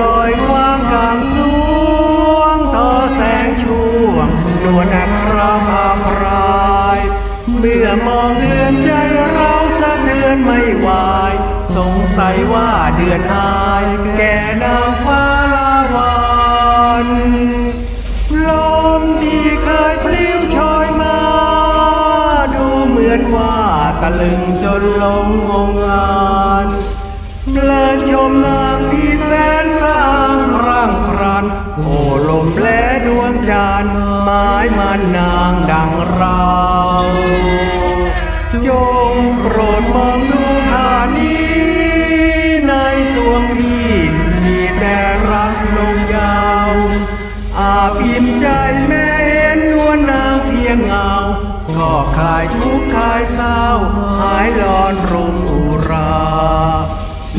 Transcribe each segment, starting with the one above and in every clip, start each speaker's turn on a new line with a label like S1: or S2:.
S1: ลอยว้างกลางสวงต่อแสงช่วงดวงอัคราภาพรายเมื่อมองเดือนใจเราสะเดือนไม่วาย สงสัยว่าเดือนอาย แก่นางฟ้าลาวันลมที่เคยพลิ้วชอยมา ดูเหมือนว่าตะลึงจนลงงงงา ชมนางที่แสนสร้างร่างครันโอ้ลมและดวงจันทร์
S2: หมายมันนางดังเราจงโปรดมองดูท่านี้ ในสวงพี่มีแต่รักลงยาว อาพิมใจแม่เห็นนวลนางเพียงเงาก็คลายทุกข์คลายเศร้าหายร้อนรมอุรา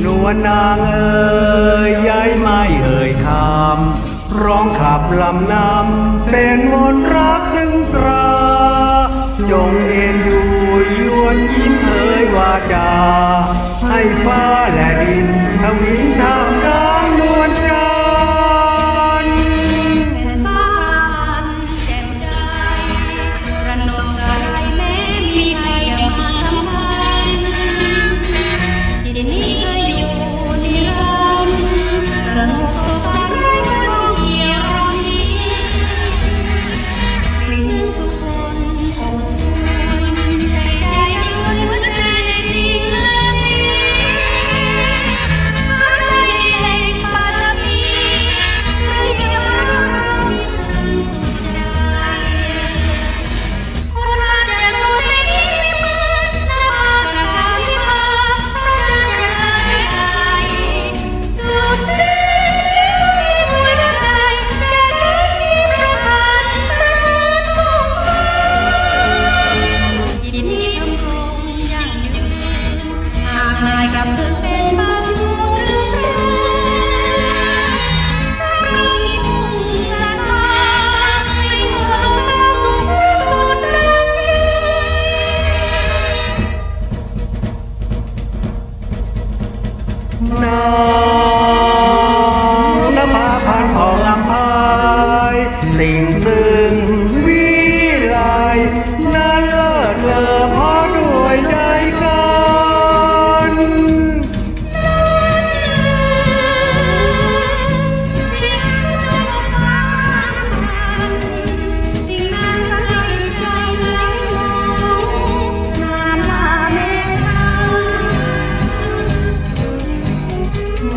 S2: นวลนางเอ่ยย้ายไม่เอ่ยคำร้องขับลำนำเป็นมนตรักถึงตรา
S1: จงเอ็นดูยวนยิ้มเอ่ยวาจา
S2: ให้ฟ้า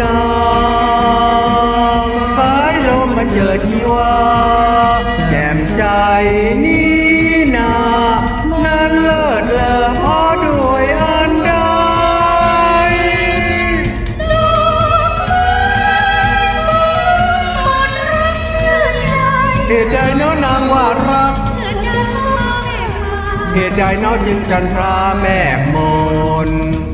S2: นา
S1: งสายลมมันเจอที่ว่าแจ่มใจนี้นานั้นเลิศเลอเพราะด้วยอันใดเหตุใดเน้อนางว่ารักเหตุใดเน้อจึงจันทราแม่มนต์โดนใจแจ่มน